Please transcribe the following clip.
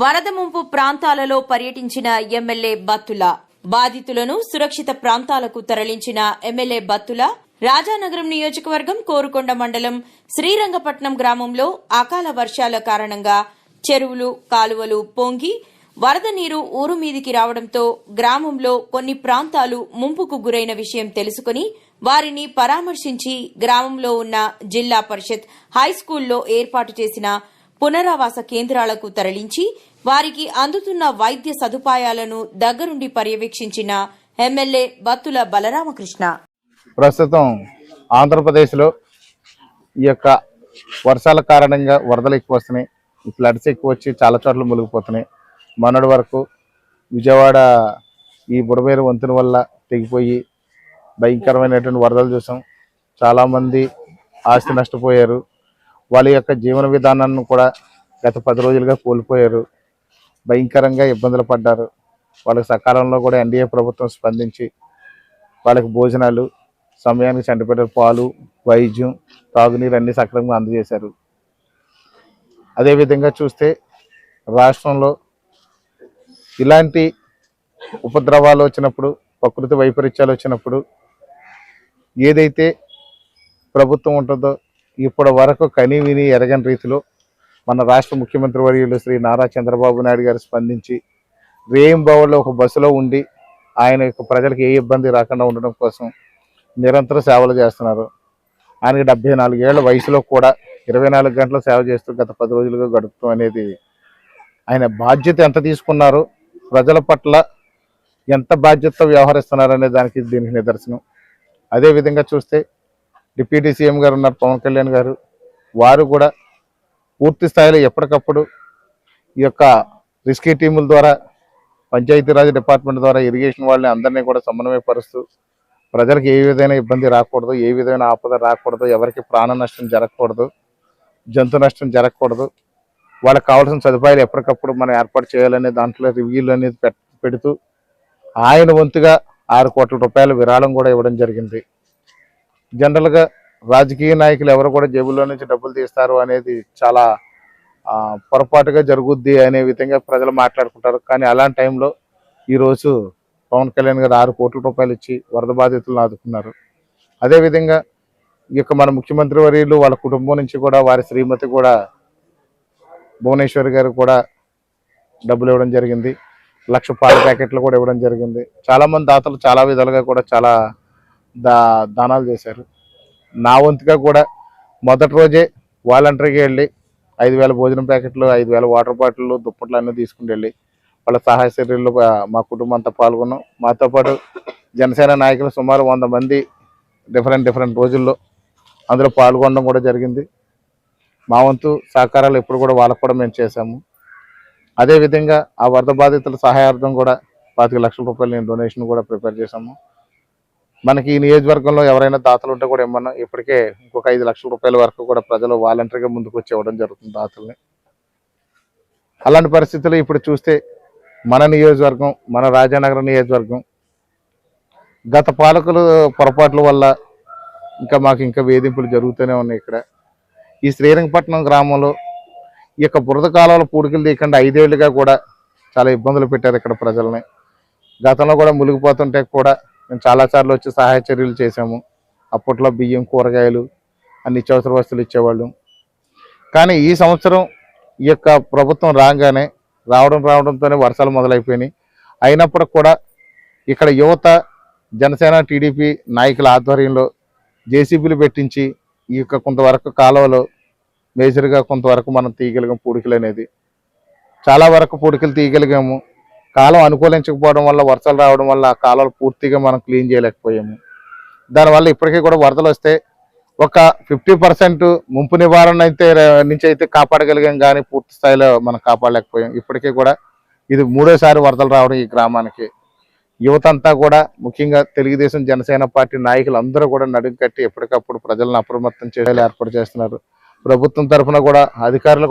వరద ముంపు ప్రాంతాలలో పర్యటించిన ఎమ్మెల్యే బత్తుల బాధితులను సురక్షిత ప్రాంతాలకు తరలించిన ఎమ్మెల్యే బత్తుల రాజానగరం నియోజకవర్గం కోరుకొండ మండలం శ్రీరంగపట్నం గ్రామంలో అకాల వర్షాల కారణంగా చెరువులు కాలువలు పొంగి వరద నీరు ఊరు మీదికి రావడంతో గ్రామంలో కొన్ని ప్రాంతాలు ముంపుకు గురైన విషయం తెలుసుకుని వారిని పరామర్శించి గ్రామంలో ఉన్న జిల్లా పరిషత్ హైస్కూల్లో ఏర్పాటు చేసిన పునరావాస కేంద్రాలకు తరలించి వారికి అందుతున్న వైద్య సదుపాయాలను దగ్గరుండి పర్యవేక్షించిన ఎమ్మెల్యే బత్తుల బలరామకృష్ణ. ప్రస్తుతం ఆంధ్రప్రదేశ్లో ఈ యొక్క వర్షాల కారణంగా వరదలు ఎక్కువ వస్తున్నాయి ఫ్లడ్స్ ఎక్కువ వచ్చి చాలా చోట్ల మునిగిపోతున్నాయి. మొన్నటి వరకు విజయవాడ ఈ బుడమేరు వంతుని వల్ల తెగిపోయి భయంకరమైనటువంటి వరదలు చూసాం. చాలామంది ఆస్తి నష్టపోయారు. వాళ్ళ యొక్క జీవన విధానాన్ని కూడా గత పది రోజులుగా కోల్పోయారు. భయంకరంగా ఇబ్బందులు పడ్డారు. వాళ్ళకి సకాలంలో కూడా ఎన్డీఏ ప్రభుత్వం స్పందించి వాళ్ళకి భోజనాలు సమయానికి చంటిపెట్టే పాలు వైద్యం తాగునీరు అన్ని సక్రమంగా అందజేశారు. అదేవిధంగా చూస్తే రాష్ట్రంలో ఇలాంటి ఉపద్రవాలు వచ్చినప్పుడు ప్రకృతి వైపరీత్యాలు వచ్చినప్పుడు ఏదైతే ప్రభుత్వం ఉంటుందో ఇప్పటి వరకు కని విని ఎరగని రీతిలో మన రాష్ట్ర ముఖ్యమంత్రి వర్యులు శ్రీ నారా చంద్రబాబు నాయుడు గారు స్పందించి రేయింబావులో ఒక బస్సులో ఉండి ఆయన యొక్క ప్రజలకు ఏ ఇబ్బంది రాకుండా ఉండడం కోసం నిరంతర సేవలు చేస్తున్నారు. ఆయనకి డెబ్బై నాలుగేళ్ళ వయసులో కూడా ఇరవై నాలుగు గంటలు సేవ చేస్తూ గత పది రోజులుగా గడుపుతాం అనేది ఆయన బాధ్యత ఎంత తీసుకున్నారు ప్రజల పట్ల ఎంత బాధ్యతతో వ్యవహరిస్తున్నారు అనే దానికి దీనికి నిదర్శనం. అదేవిధంగా చూస్తే డిప్యూటీ సీఎం గారు ఉన్నారు పవన్ కళ్యాణ్ గారు. వారు కూడా పూర్తి స్థాయిలో ఎప్పటికప్పుడు ఈ యొక్క రిస్కీ టీముల ద్వారా పంచాయతీరాజ్ డిపార్ట్మెంట్ ద్వారా ఇరిగేషన్ వాళ్ళని అందరినీ కూడా సమన్వయపరుస్తూ ప్రజలకు ఏ విధమైన ఇబ్బంది రాకూడదు ఏ విధమైన ఆపద రాకూడదు ఎవరికి ప్రాణ నష్టం జరగకూడదు జంతు నష్టం జరగకూడదు వాళ్ళకి కావాల్సిన సదుపాయాలు ఎప్పటికప్పుడు మనం ఏర్పాటు చేయాలనే దాంట్లో రివ్యూలు అనేది పెడుతూ ఆయన వంతుగా ఆరు కోట్ల రూపాయల విరాళం కూడా ఇవ్వడం జరిగింది. జనరల్గా రాజకీయ నాయకులు ఎవరు కూడా జేబుల్లో నుంచి డబ్బులు తీస్తారు అనేది చాలా పొరపాటుగా జరుగుద్ది అనే విధంగా ప్రజలు మాట్లాడుకుంటారు. కానీ అలాంటి టైంలో ఈరోజు పవన్ కళ్యాణ్ గారు ఆరు కోట్ల రూపాయలు ఇచ్చి వరద బాధితులను ఆదుకున్నారు. అదేవిధంగా ఈ యొక్క మన ముఖ్యమంత్రి వర్యులు వాళ్ళ కుటుంబం నుంచి కూడా వారి శ్రీమతి కూడా భువనేశ్వర్ గారు కూడా డబ్బులు ఇవ్వడం జరిగింది. లక్ష పాల ప్యాకెట్లు కూడా ఇవ్వడం జరిగింది. చాలామంది దాతలు చాలా విధాలుగా కూడా చాలా దా దానాలు చేశారు. నా వంతుగా కూడా మొదటి రోజే వాలంటరీగా వెళ్ళి ఐదు వేల భోజనం ప్యాకెట్లు ఐదు వేల వాటర్ బాటిల్లు దుప్పట్లు అన్నీ తీసుకుని వెళ్ళి వాళ్ళ సహాయ చర్యల్లో మా కుటుంబం అంతా పాల్గొన్నాం. మాతో పాటు జనసేన నాయకులు సుమారు వంద మంది డిఫరెంట్ డిఫరెంట్ రోజుల్లో అందులో పాల్గొనడం కూడా జరిగింది. మా వంతు సహకారాలు ఎప్పుడు కూడా వాళ్ళకు కూడా మేము చేశాము. అదేవిధంగా ఆ వరద బాధితుల సహాయార్థం కూడా పాతిక లక్షల రూపాయలు నేను డొనేషన్ కూడా ప్రిపేర్ చేశాము. మనకి ఈ నియోజకవర్గంలో ఎవరైనా దాతలు ఉంటే కూడా ఏమన్నా ఇప్పటికే ఇంకొక ఐదు లక్షల రూపాయల వరకు కూడా ప్రజలు వాలంటరీగా ముందుకు వచ్చి ఇవ్వడం జరుగుతుంది దాతల్ని. అలాంటి పరిస్థితులు ఇప్పుడు చూస్తే మన నియోజకవర్గం మన రాజానగరం నియోజకవర్గం గత పాలకులు పొరపాట్ల వల్ల ఇంకా మాకు ఇంకా వేధింపులు జరుగుతూనే ఉన్నాయి ఇక్కడ. ఈ శ్రీరంగపట్నం గ్రామంలో ఈ యొక్క బురద కాలంలో పూడికలు తీయకుండా ఐదేళ్ళుగా కూడా చాలా ఇబ్బందులు పెట్టారు ఇక్కడ ప్రజల్ని. గతంలో కూడా మునిగిపోతుంటే కూడా మేము చాలాసార్లు వచ్చి సహాయ చర్యలు చేసాము అప్పట్లో బియ్యం కూరగాయలు అన్ని నిత్యావసర వస్తువులు ఇచ్చేవాళ్ళు. కానీ ఈ సంవత్సరం ఈ యొక్క ప్రభుత్వం రాగానే రావడం రావడంతోనే వర్షాలు మొదలైపోయినాయి. అయినప్పటికి కూడా ఇక్కడ యువత జనసేన టీడీపీ నాయకుల ఆధ్వర్యంలో జేసీబీలు పెట్టించి ఈ యొక్క కొంతవరకు కాలువలో మేజర్గా కొంతవరకు మనం తీయగలిగాం పూడికలు అనేది. చాలా వరకు పూడికలు తీయగలిగాము కాలం అనుకూలించకపోవడం వల్ల వర్షాలు రావడం వల్ల ఆ కాలువలు పూర్తిగా మనం క్లీన్ చేయలేకపోయాము. దానివల్ల ఇప్పటికీ కూడా వరదలు వస్తే ఒక ఫిఫ్టీ పర్సెంట్ ముంపు నివారణ అయితే నుంచి అయితే కాపాడగలిగాం కానీ పూర్తి స్థాయిలో మనం కాపాడలేకపోయాం. ఇప్పటికీ కూడా ఇది మూడోసారి వరదలు రావడం ఈ గ్రామానికి. యువత అంతా కూడా ముఖ్యంగా తెలుగుదేశం జనసేన పార్టీ నాయకులు అందరూ కూడా నడుం కట్టి ఎప్పటికప్పుడు ప్రజలను అప్రమత్తం చేయాలి ఏర్పాటు చేస్తున్నారు. ప్రభుత్వం తరఫున కూడా అధికారులు కూడా